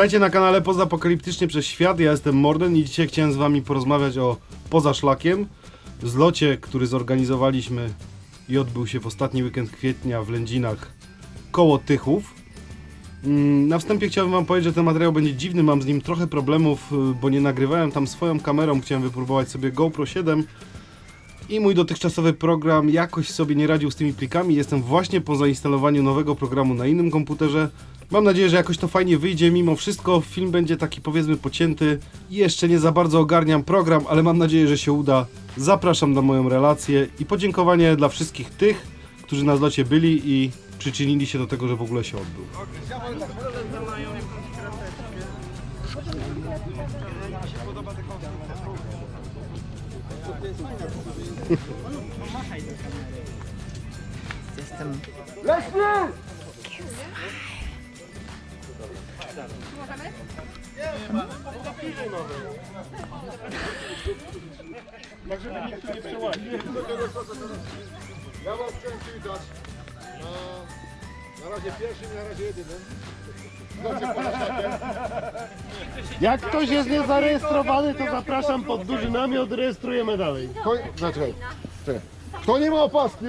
Witajcie na kanale Pozapokaliptycznie przez Świat. Ja jestem Morden i dzisiaj chciałem z wami porozmawiać o Poza Szlakiem, zlocie, który zorganizowaliśmy i odbył się w ostatni weekend kwietnia w Lędzinach koło Tychów. Mm, Na wstępie chciałbym wam powiedzieć, że ten materiał będzie dziwny, mam z nim trochę problemów, y, bo nie nagrywałem tam swoją kamerą, chciałem wypróbować sobie GoPro 7 i mój dotychczasowy program jakoś sobie nie radził z tymi plikami. Jestem właśnie po zainstalowaniu nowego programu na innym komputerze. Mam nadzieję, że jakoś to fajnie wyjdzie. Mimo wszystko film będzie taki powiedzmy pocięty. I Jeszcze nie za bardzo ogarniam program, ale mam nadzieję, że się uda. Zapraszam na moją relację i podziękowanie dla wszystkich tych, którzy na zlocie byli i przyczynili się do tego, że w ogóle się odbył. Jestem. Ja was chciałem przywitać. Na, na razie pierwszym, na razie jedynym. Znaczy Podlasiakiem. Jak ktoś jest niezarejestrowany, to zapraszam pod duży namiot, rejestrujemy dalej. Kto, znaczy, czekaj. Kto nie ma opaski?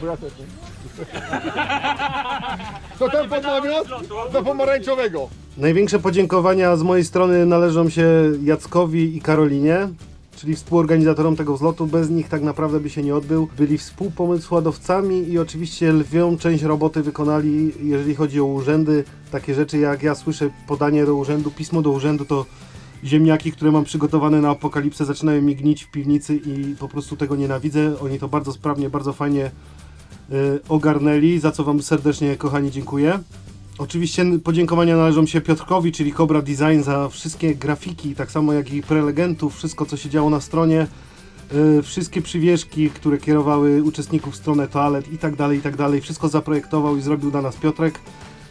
Bo ja też nie. To ten pod namiot do pomarańczowego. Największe podziękowania z mojej strony należą się Jackowi i Karolinie, czyli współorganizatorom tego zlotu. Bez nich tak naprawdę by się nie odbył. Byli współpomysłodawcami i oczywiście lwią część roboty wykonali, jeżeli chodzi o urzędy. Takie rzeczy jak ja słyszę podanie do urzędu, pismo do urzędu, to ziemniaki, które mam przygotowane na apokalipsę zaczynają mi gnić w piwnicy i po prostu tego nienawidzę. Oni to bardzo sprawnie, bardzo fajnie ogarnęli, za co Wam serdecznie, kochani, dziękuję. Oczywiście podziękowania należą się Piotrkowi, czyli Cobra Design za wszystkie grafiki, tak samo jak i prelegentów, wszystko co się działo na stronie, yy, wszystkie przywieszki, które kierowały uczestników w stronę toalet i tak dalej, i tak dalej. Wszystko zaprojektował i zrobił dla nas Piotrek.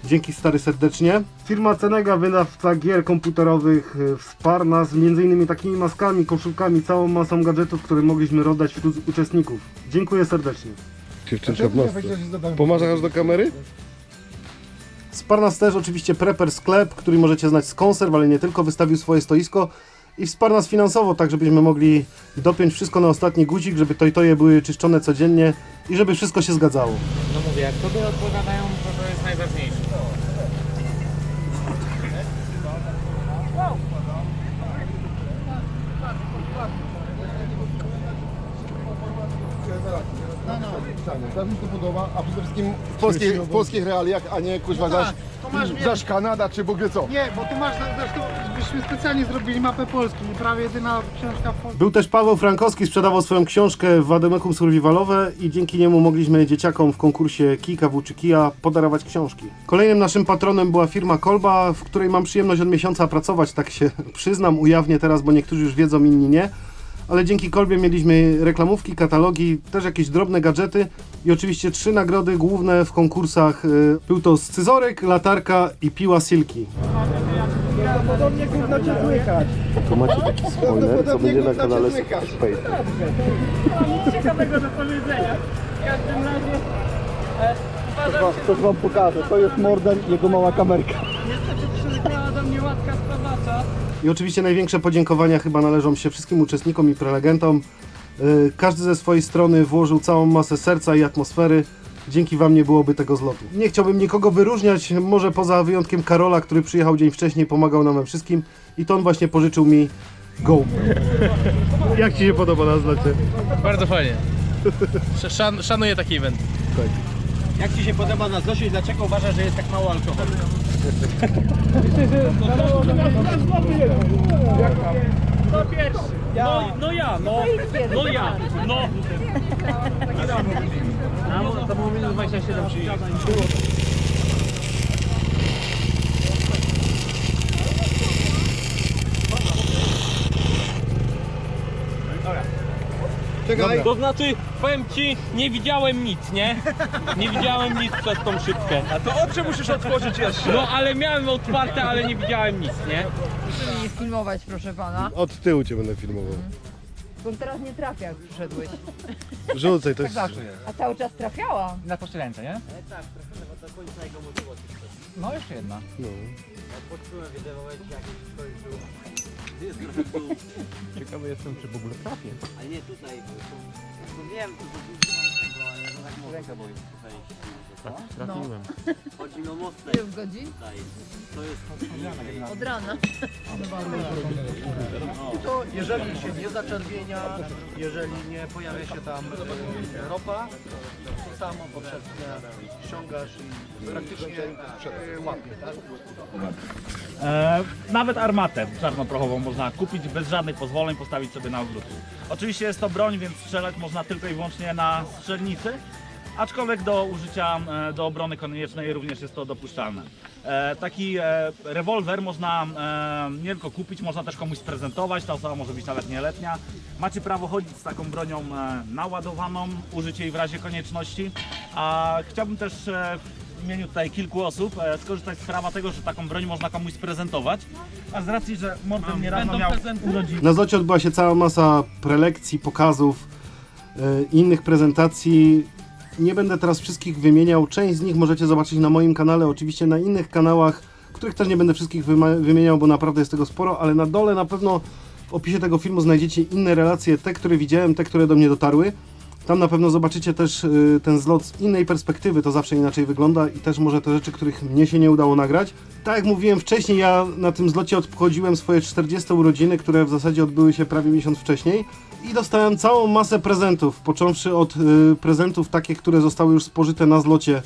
Dzięki stary serdecznie. Firma Cenega, wydawca gier komputerowych, yy, wsparł nas m.in. takimi maskami, koszulkami, całą masą gadżetów, które mogliśmy rozdać wśród uczestników. Dziękuję serdecznie. Dziewczynka w masce. Pomazasz do kamery? Wsparł nas też oczywiście Prepper Sklep, który możecie znać z konserw, ale nie tylko, wystawił swoje stoisko i wsparł nas finansowo, tak żebyśmy mogli dopiąć wszystko na ostatni guzik, żeby to i toje były czyszczone codziennie i żeby wszystko się zgadzało. No mówię, jak tobie odpowiadają, to to jest najważniejsze. Tak mi się podoba, a przede wszystkim w polskich, w polskich realiach, a nie kuźwa zaś, zaś Kanada czy w ogóle co. Nie, bo ty masz, zresztą byśmy specjalnie zrobili mapę Polski, prawie jedyna książka w Polsce. Był też Paweł Frankowski, sprzedawał swoją książkę Wademekum Survivalowe i dzięki niemu mogliśmy dzieciakom w konkursie Kika W czy Kia podarować książki. Kolejnym naszym patronem była firma Kolba, w której mam przyjemność od miesiąca pracować, tak się przyznam, ujawnię teraz, bo niektórzy już wiedzą, inni nie. Ale dzięki Kolbie mieliśmy reklamówki, katalogi, też jakieś drobne gadżety i oczywiście trzy nagrody główne w konkursach. y, Był to scyzoryk, latarka i piła Silki. To macie taki spoiler, co będzie na kanale Space. Ciekawego do powiedzenia. W każdym razie e, uważam, Coś wam pokażę, to jest Morden i jego mała kamerka. niestety przyleciała do mnie łatka spawacza. I oczywiście największe podziękowania chyba należą się wszystkim uczestnikom i prelegentom. Yy, Każdy ze swojej strony włożył całą masę serca i atmosfery. Dzięki Wam nie byłoby tego zlotu. Nie chciałbym nikogo wyróżniać, może poza wyjątkiem Karola, który przyjechał dzień wcześniej, pomagał nam we wszystkim i to on właśnie pożyczył mi GoPro. Jak Ci się podoba na zlocie? Bardzo fajnie. Sz- Szan, szanuję taki event. Jak Ci się podoba na Zosiu i dlaczego uważasz, że jest tak mało alkoholu? No pierwszy. No, no ja, no. No ja, no. A, to było minus 27 Czekaj. To znaczy, powiem ci, nie widziałem nic, nie? Nie widziałem nic przez tą szybkę. A to oczy musisz otworzyć jeszcze. No ale miałem otwarte, ale nie widziałem nic, nie? Proszę nie filmować, proszę pana. Od tyłu Cię będę filmował. Bo teraz nie trafia, jak przyszedłeś. Rzucaj, to jest... A cały czas trafiała. Na poszczylence, nie? Tak, trochę, bo to końca jego No jeszcze jedna. No. Ciekawy jestem, czy w ogóle trafię. A nie tutaj, bo wiem, to tego, ale no tak mówię. Ręka. Tak, trafiłem. Chodzi o mocne Ile godzin? To jest Od rana. To jeżeli się nie zaczerwienia, jeżeli nie pojawia się tam e, ropa, to samo poprzednie ściągasz i praktycznie e, łapie, tak? E, nawet armatę czarnoprochową można kupić bez żadnych pozwoleń, postawić sobie na ogródku. Oczywiście jest to broń, więc strzelać można tylko i wyłącznie na strzelnicy, aczkolwiek do użycia e, do obrony koniecznej również jest to dopuszczalne. E, taki e, rewolwer można nie tylko kupić, można też komuś sprezentować, ta osoba może być nawet nieletnia. Macie prawo chodzić z taką bronią naładowaną, użyć jej w razie konieczności. A chciałbym też w imieniu tutaj kilku osób skorzystać z prawa tego, że taką broń można komuś sprezentować. A z racji, że Morten niedawno miał urodziny. Na zlocie odbyła się cała masa prelekcji, pokazów, innych prezentacji. Nie będę teraz wszystkich wymieniał. Część z nich możecie zobaczyć na moim kanale, oczywiście na innych kanałach, których też nie będę wszystkich wymieniał, bo naprawdę jest tego sporo, ale na dole na pewno w opisie tego filmu znajdziecie inne relacje, te, które widziałem, te, które do mnie dotarły. Tam na pewno zobaczycie też y, ten zlot z innej perspektywy, to zawsze inaczej wygląda i też może te rzeczy, których mnie się nie udało nagrać. Tak jak mówiłem wcześniej, ja na tym zlocie obchodziłem swoje 40 urodziny, które w zasadzie odbyły się prawie miesiąc wcześniej i dostałem całą masę prezentów, począwszy od y, prezentów takich, które zostały już spożyte na zlocie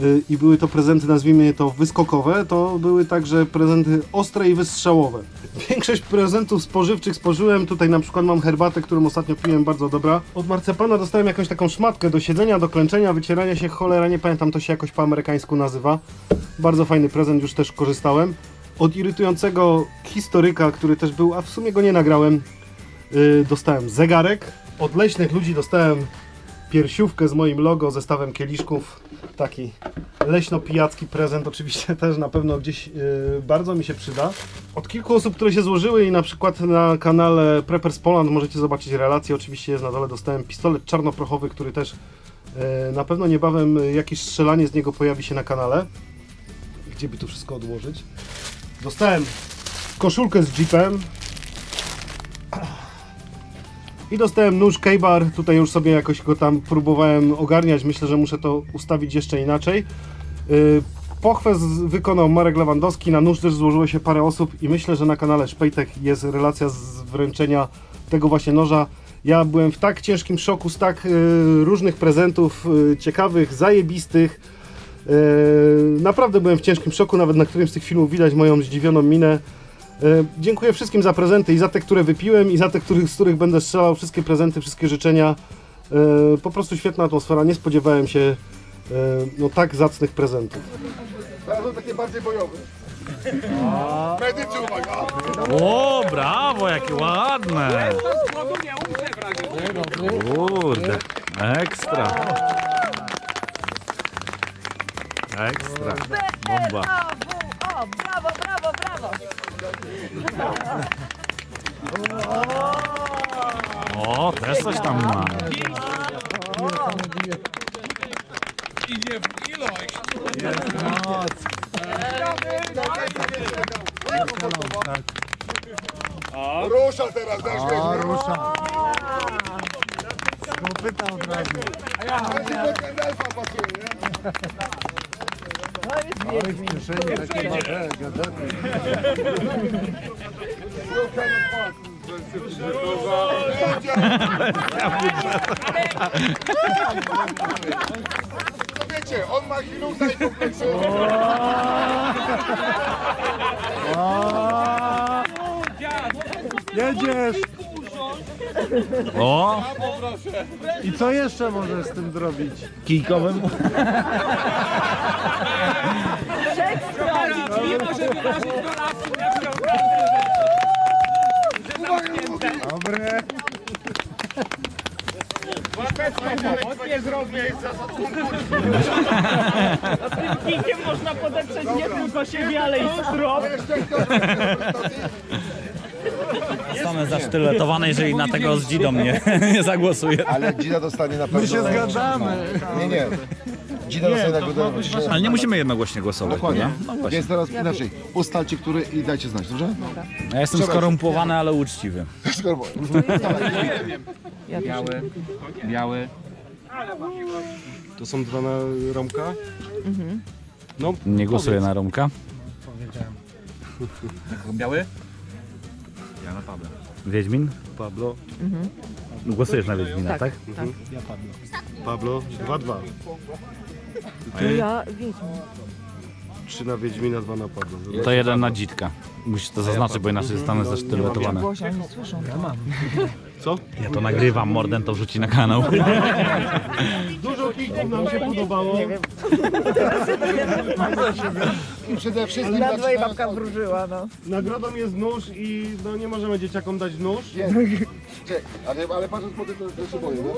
y, i były to prezenty, nazwijmy je to wyskokowe, to były także prezenty ostre i wystrzałowe. Większość prezentów spożywczych spożyłem, tutaj na przykład mam herbatę, którą ostatnio piłem, bardzo dobra. Od marcepana dostałem jakąś taką szmatkę do siedzenia, do klęczenia, wycierania się, cholera, nie pamiętam, to się jakoś po amerykańsku nazywa. Bardzo fajny prezent, już też korzystałem. Od irytującego historyka, który też był, a w sumie go nie nagrałem, yy, dostałem zegarek. Od leśnych ludzi dostałem piersiówkę z moim logo, zestawem kieliszków. Taki leśno-pijacki prezent, oczywiście też na pewno gdzieś yy, bardzo mi się przyda. Od kilku osób, które się złożyły i na przykład na kanale Preppers Poland możecie zobaczyć relacje, oczywiście jest na dole, dostałem pistolet czarnoprochowy, który też yy, na pewno niebawem jakieś strzelanie z niego pojawi się na kanale. Gdzie by tu wszystko odłożyć? Dostałem koszulkę z Jeepem, i dostałem nóż K-Bar, tutaj już sobie jakoś go tam próbowałem ogarniać, myślę, że muszę to ustawić jeszcze inaczej. Yy, Pochwę wykonał Marek Lewandowski, na nóż też złożyło się parę osób i myślę, że na kanale Szpejtek jest relacja z wręczenia tego właśnie noża. Ja byłem w tak ciężkim szoku z tak yy, różnych prezentów, yy, ciekawych, zajebistych. Naprawdę byłem w ciężkim szoku, nawet na którymś z tych filmów widać moją zdziwioną minę. E, Dziękuję wszystkim za prezenty i za te, które wypiłem i za te, których, z których będę strzelał. Wszystkie prezenty, wszystkie życzenia. E, Po prostu świetna atmosfera. Nie spodziewałem się e, no, tak zacnych prezentów. Są takie bardziej bojowe. Medycy, uwaga! O, brawo, jakie ładne! Kurde, ekstra. Ekstra, bomba. Brawo, brawo, brawo! O, też coś tam ma. Rusza teraz, też A, weźmie. rusza. Kopyta od razu. Do Gandalfa pasuje, nie? Oj, w kieszeni takie małe, gadety. No wiecie, on ma chwilusa i kompleksu. A, Jedziesz! O, I co jeszcze możesz z tym zrobić? kijkowym. Dobre. Kijkiem można podeprzeć nie tylko siebie, ale i strop. Zostanę zasztyletowany, jeżeli na tego z Gidą nie, nie zagłosuję. Ale Gina dostanie na pewno... My się zgadzamy. Nie, nie. Dzida dostaje nagrodę. Ale nie musimy jednogłośnie głosować, Dokładnie. nie? No właśnie. Więc teraz inaczej. Ustalcie, który i dajcie znać, dobrze? Ja jestem skorumpowany, ale uczciwy. Skoro Biały, biały. To są dwa na Romka? Nie głosuję na Romka. Biały? Wiedźmin? Pablo. Głosujesz na Wiedźmina, tak? Pablo 2-2. To ja Wiedźmin. 3 na Wiedźmina, 2 na Pablo. To jeden na dzitka. Musisz to zaznaczyć, bo inaczej zostanę zasztyletowany. Głośno, oni słyszą. Co? Ja to nagrywam, Morden to wrzuci na kanał. Dużo klików nam się podobało. I przede wszystkim Na dwoje babka wróżyła, no. Nagrodą jest nóż i no nie możemy dzieciakom dać nóż. Czekaj, ale, ale patrząc po tym, to, to się boję, no?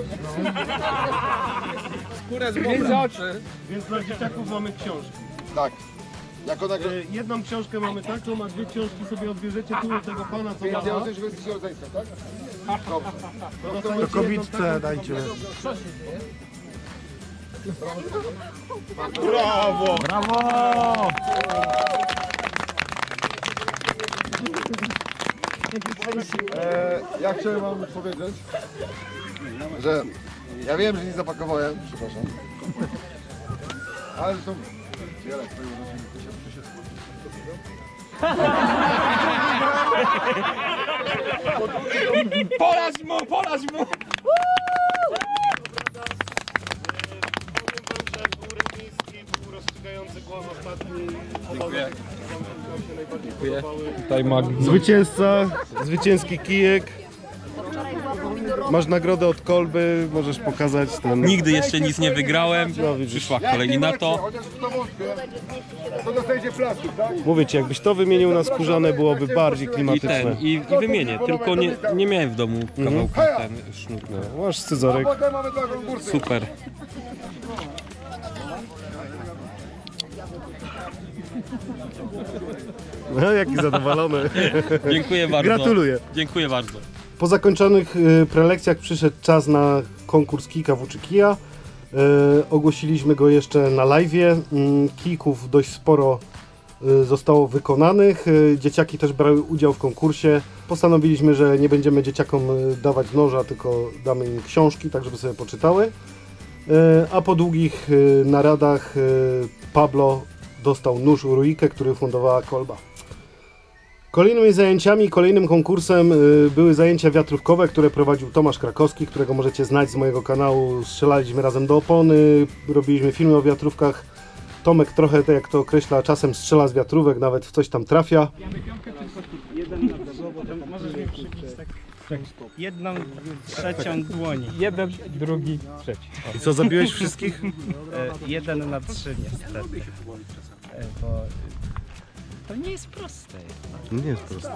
Więc dla dzieciaków mamy książki. Tak. Jako nagrodę. E, Jedną książkę mamy taką, a dwie książki sobie odbierzecie tu od tego pana, co Ja ma. wiem, że wy jesteście rodzeństwem, tak? Dobrze. To kobitce dajcie. Brawo! E, ja chciałem wam powiedzieć, że ja wiem, że nie zapakowałem, przepraszam. Ale twojej rodziny, ty się, mu, polać mu! Tutaj mag. Zwycięzca, zwycięski kijek. Masz nagrodę od kolby, możesz pokazać ten. Nigdy jeszcze nic nie wygrałem. No. Przyszła kolej na to. To dostajecie plastik, tak? Mówię ci, jakbyś to wymienił na skórzane, byłoby bardziej I klimatyczne. ten, i, i wymienię. Tylko nie, nie miałem w domu kawałka ten sznur. No, masz scyzoryk. A potem mamy dla konkursy. Super. No, jaki zadowolony. Dziękuję bardzo. Gratuluję. Dziękuję bardzo. Po zakończonych y, prelekcjach przyszedł czas na konkurs Kika w Kija. Y, ogłosiliśmy go jeszcze na live. Kików dość sporo y, zostało wykonanych. Y, dzieciaki też brały udział w konkursie. Postanowiliśmy, że nie będziemy dzieciakom y, dawać noża, tylko damy im książki, tak żeby sobie poczytały. Y, a po długich y, naradach y, Pablo dostał nóż Ruikę, który fundowała Kolba. Kolejnymi zajęciami, kolejnym konkursem y, były zajęcia wiatrówkowe, które prowadził Tomasz Krakowski, którego możecie znać z mojego kanału. Strzelaliśmy razem do opony, robiliśmy filmy o wiatrówkach. Tomek trochę, tak jak to określa, czasem strzela z wiatrówek, nawet w coś tam trafia. Jedną trzecią dłoni. Jeden, drugi, trzeci. I co, zabiłeś wszystkich? E, jeden na trzy niestety. E, bo to nie jest proste. Nie jest proste.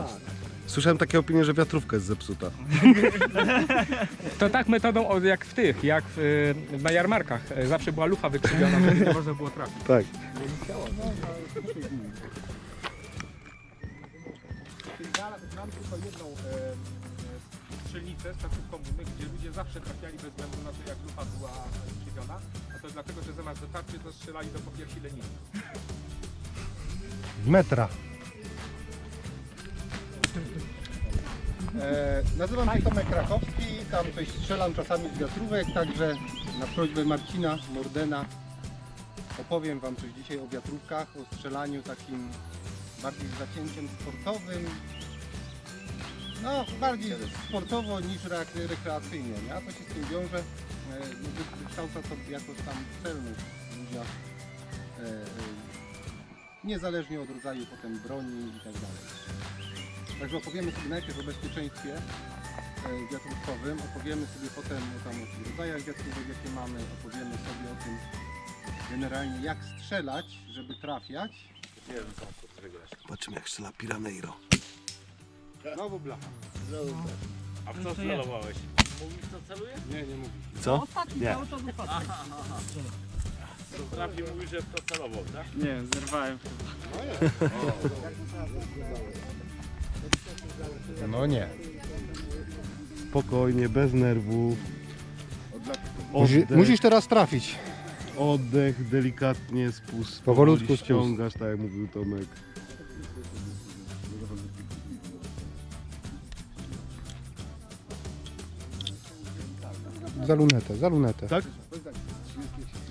Słyszałem takie opinie, że wiatrówka jest zepsuta. To tak metodą od- jak w tych, jak w, y, na jarmarkach. E, Zawsze była lufa wykrzywiona, żeby nie można było trafić. Tak. Mam tylko jedną strzelnicę z czasów komuny, gdzie ludzie zawsze trafiali bez względu na to, jak lufa była wykrzywiona. A to dlatego, że zamiast do tarczy, to strzelali do po pierwszej leniny. Metra. E, nazywam się Tomek Krakowski, tam coś strzelam czasami z wiatrówek, także na prośbę Marcina Mordena opowiem Wam coś dzisiaj o wiatrówkach, o strzelaniu takim bardziej z zacięciem sportowym. No, bardziej sportowo niż re- rekreacyjnie, nie? to się z tym wiąże. E, no, wy- wykształca to jakoś tam celność ludziach, e, e, niezależnie od rodzaju potem broni i tak dalej. Także opowiemy sobie najpierw o bezpieczeństwie e, wiatrówkowym, opowiemy sobie potem o, tam, o rodzajach wiatrówek, jakie mamy, opowiemy sobie o tym generalnie jak strzelać, żeby trafiać. Zobaczymy jak strzela Piraneiro. Znowu blacha. A w co celowałeś? Nie, nie mówi. Co? Nie. Trafi mówi, że w to celował, tak? Nie, zerwałem. No nie. Spokojnie, bez nerwów. Musi, Oddech. musisz teraz trafić. Oddech, delikatnie spust. Powolutku powoli spust. ściągasz, tak jak mówił Tomek. Za lunetę, za lunetę. Tak?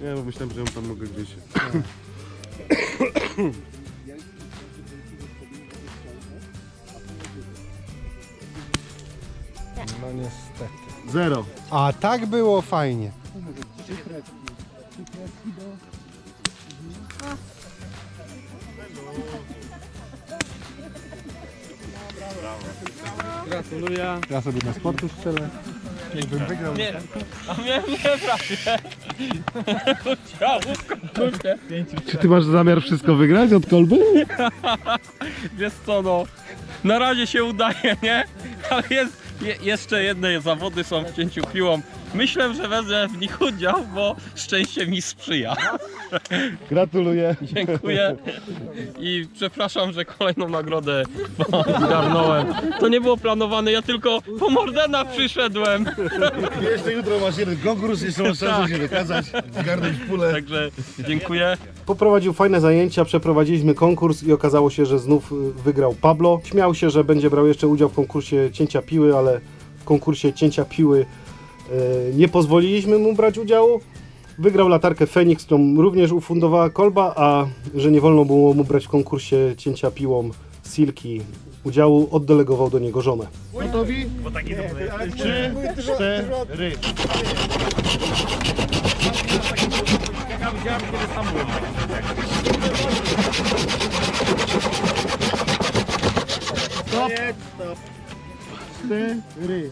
Nie, bo myślałem, że ją tam mogę gdzieś. No niestety. Zero. A tak było fajnie. Gratuluję. Ja sobie na sportu strzelę. Jakbym wygrał. Nie, a miałem prawie. Czy ty masz zamiar wszystko wygrać od kolby? Wiesz co, no, na razie się udaje, nie? Ale jest, je, jeszcze jedne zawody są w cięciu piłą. Myślę, że wezmę w nich udział, bo szczęście mi sprzyja. Gratuluję. Dziękuję i przepraszam, że kolejną nagrodę zgarnąłem. To nie było planowane, ja tylko po Mordena przyszedłem. Jeszcze jutro masz jeden konkurs, jeszcze masz szansę się wykazać, zgarnąć pulę. Także dziękuję. Poprowadził fajne zajęcia, przeprowadziliśmy konkurs i okazało się, że znów wygrał Pablo. Śmiał się, że będzie brał jeszcze udział w konkursie cięcia piły, ale w konkursie cięcia piły nie pozwoliliśmy mu brać udziału. Wygrał latarkę Fenix, którą również ufundowała kolba, a że nie wolno było mu brać w konkursie cięcia piłą Silki udziału, oddelegował do niego żonę. Gotowi? Trzy, cztery. Stop. Stop. Cztery.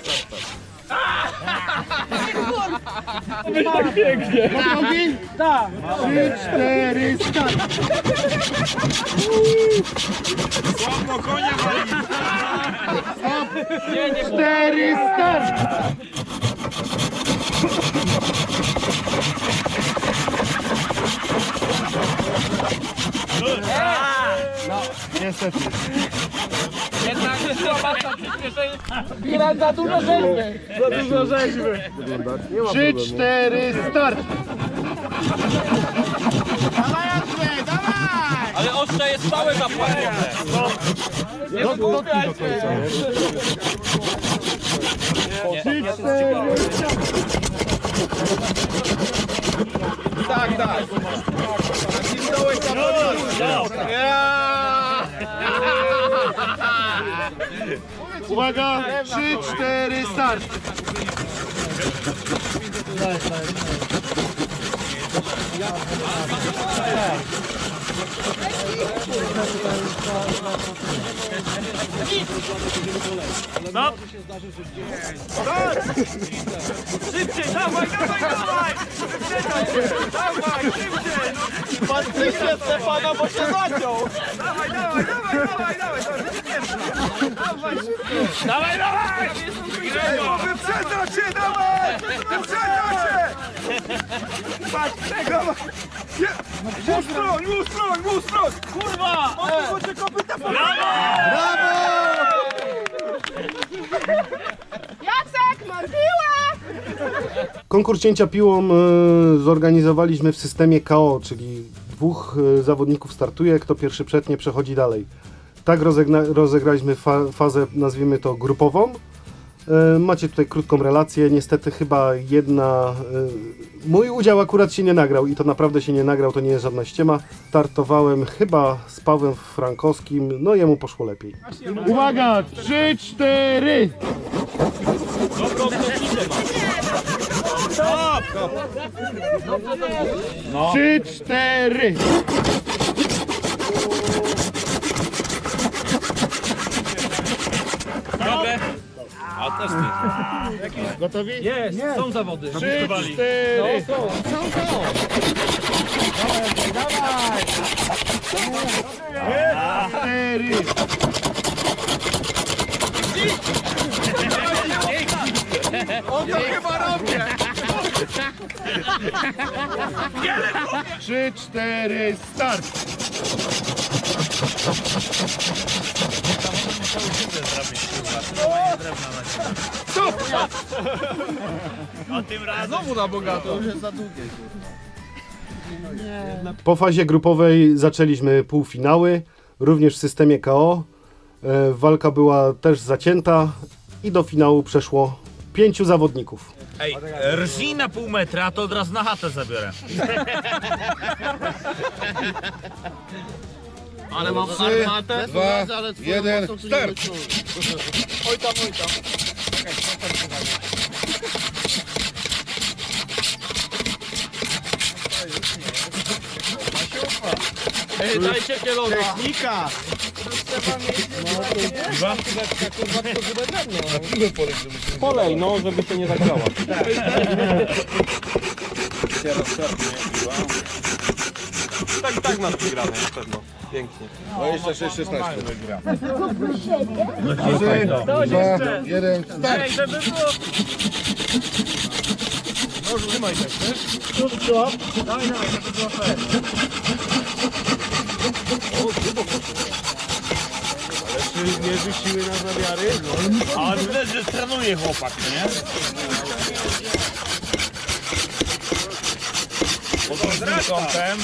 Gotowi? Tak! Trzy, cztery, start! Słabo, konia Cztery, start! Niestety. Jednak. Ile za dużo rzeźby. Za dużo rzeźby. Trzy, cztery, start! Ale ostrze jest całe zapłacone. Nie Do, końca, nie? Trzy, cztery, Tak, tak. Nacisnąłeś na Uwaga! Trzy, cztery, start! Szybciej, dawaj, dawaj, dawaj! Dawaj, szybciej! Patrzcie Stefana, bo się zaciął! Dawaj, dawaj, dawaj, dawaj, dawaj! Dawaj, dawaj! Wyprzedzał się, dawaj! Wyprzedzał się! Patrz, czego! Mustroń, mustroń, mustroń! Kurwa! Odwróć się kopyta! Brawo! Konkurs cięcia piłą e, zorganizowaliśmy w systemie KO, czyli dwóch e, zawodników startuje, kto pierwszy przetnie, przechodzi dalej. Tak rozegna- rozegraliśmy fa- fazę, nazwijmy to grupową. E, Macie tutaj krótką relację. Niestety chyba jedna. e, Mój udział akurat się nie nagrał i to naprawdę się nie nagrał, to nie jest żadna ściema. Startowałem chyba z Pawłem Frankowskim, no jemu poszło lepiej. Uwaga! Trzy, cztery! Trzy, cztery! Dobre. A też nie. Gotowi? Jest, Nie. są zawody. Trzy, Przygotowali. cztery. No, są, są, są. Dawaj, Cztery. On to chyba robię. Trzy, cztery, start. Po fazie grupowej zaczęliśmy półfinały, również w systemie KO. E, Walka była też zacięta i do finału przeszło pięciu zawodników. Ej, rżnij na pół metra, to od razu na chatę zabiorę. Ale mam armatę. Dwa, jeden, start! Ej, dajcie kielona. Technika! Polej, no, żeby się nie zagrała. Tak i tak masz wygrane na pewno. Pięknie. 26, 16. Trzy, Dwa, jeden, start! Ej, żeby było... Czy mierzy siły na zamiary? A widać, że trenuje chłopak, no nie? Pod różnym kątem.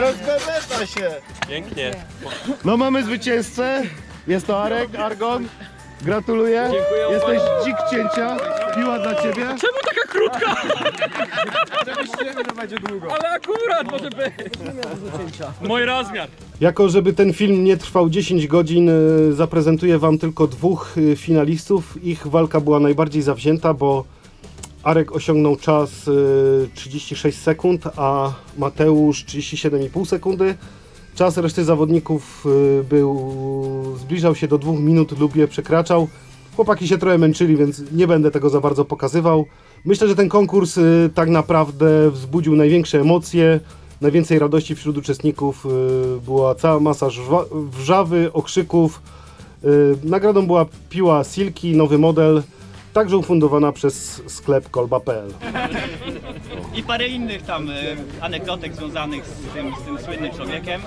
Rozbebeta się! Pięknie. No mamy zwycięzcę. Jest to Arek, Argon. Gratuluję. Dziękuję Jesteś dzik cięcia. Piła dla ciebie. Czemu taka krótka? Ale akurat może być. Mój rozmiar. Jako, żeby ten film nie trwał 10 godzin, e, zaprezentuję Wam tylko dwóch e, finalistów. Ich walka była najbardziej zawzięta, bo Arek osiągnął czas e, 36 sekund, a Mateusz 37,5 sekundy. Czas reszty zawodników e, był, zbliżał się do 2 minut lub je przekraczał. Chłopaki się trochę męczyli, więc nie będę tego za bardzo pokazywał. Myślę, że ten konkurs e, tak naprawdę wzbudził największe emocje. Najwięcej radości wśród uczestników y, była cała masa wrzawy, okrzyków. Y, Nagrodą była piła Silki, nowy model, także ufundowana przez sklep kolba.pl. I parę innych tam e, anegdotek związanych z tym, z tym słynnym człowiekiem.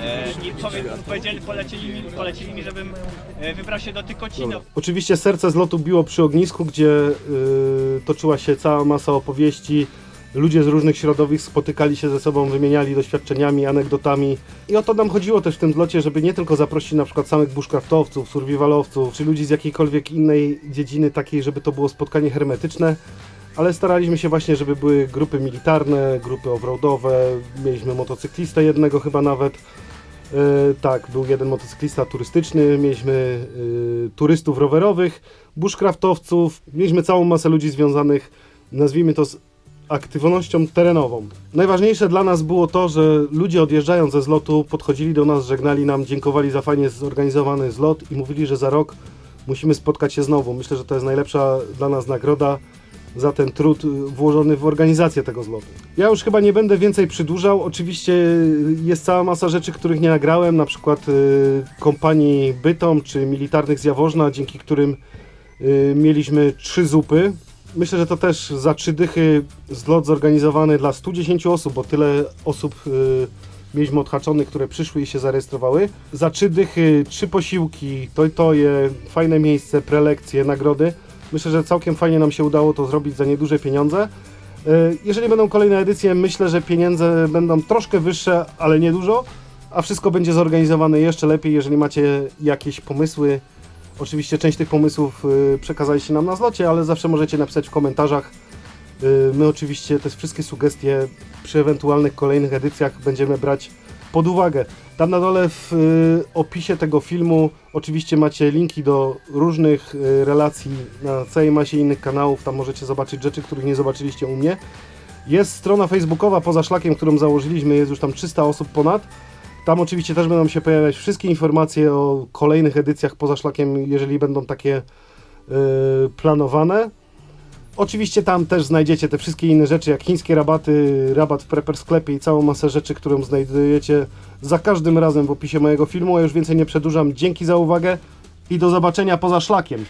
E, I powie, powiedzieli, polecili, mi, polecili mi, żebym e, wybrał się do Tykocina. Oczywiście serce z lotu biło przy ognisku, gdzie y, toczyła się cała masa opowieści. Ludzie z różnych środowisk spotykali się ze sobą, wymieniali doświadczeniami, anegdotami. I o to nam chodziło też w tym zlocie, żeby nie tylko zaprosić na przykład samych bushcraftowców, survivalowców, czy ludzi z jakiejkolwiek innej dziedziny takiej, żeby to było spotkanie hermetyczne, ale staraliśmy się właśnie, żeby były grupy militarne, grupy offroadowe, mieliśmy motocyklistę jednego chyba nawet. E, tak, był jeden motocyklista turystyczny, mieliśmy e, turystów rowerowych, bushcraftowców, mieliśmy całą masę ludzi związanych, nazwijmy to z aktywnością terenową. Najważniejsze dla nas było to, że ludzie odjeżdżając ze zlotu podchodzili do nas, żegnali nam, dziękowali za fajnie zorganizowany zlot i mówili, że za rok musimy spotkać się znowu. Myślę, że to jest najlepsza dla nas nagroda za ten trud y, włożony w organizację tego zlotu. Ja już chyba nie będę więcej przedłużał. Oczywiście jest cała masa rzeczy, których nie nagrałem, na przykład y, kompanii Bytom czy militarnych z dzięki którym y, mieliśmy trzy zupy. Myślę, że to też za trzy dychy zlot zorganizowany dla 110 osób, bo tyle osób y, mieliśmy odhaczonych, które przyszły i się zarejestrowały. Za trzy dychy, trzy posiłki, to je, fajne miejsce, prelekcje, nagrody. Myślę, że całkiem fajnie nam się udało to zrobić za nieduże pieniądze. Y, Jeżeli będą kolejne edycje, myślę, że pieniądze będą troszkę wyższe, ale nie dużo, a wszystko będzie zorganizowane jeszcze lepiej, jeżeli macie jakieś pomysły. Oczywiście część tych pomysłów y, przekazaliście nam na zlocie, ale zawsze możecie napisać w komentarzach. Y, My oczywiście te wszystkie sugestie przy ewentualnych kolejnych edycjach będziemy brać pod uwagę. Tam na dole w y, opisie tego filmu oczywiście macie linki do różnych relacji na całej masie innych kanałów. Tam możecie zobaczyć rzeczy, których nie zobaczyliście u mnie. Jest strona facebookowa poza szlakiem, którą założyliśmy, jest już tam 300 osób ponad. Tam oczywiście też będą się pojawiać wszystkie informacje o kolejnych edycjach poza szlakiem, jeżeli będą takie y, planowane. Oczywiście tam też znajdziecie te wszystkie inne rzeczy, jak chińskie rabaty, rabat w Prepper sklepie i całą masę rzeczy, którą znajdujecie za każdym razem w opisie mojego filmu. A już więcej nie przedłużam. Dzięki za uwagę i do zobaczenia poza szlakiem.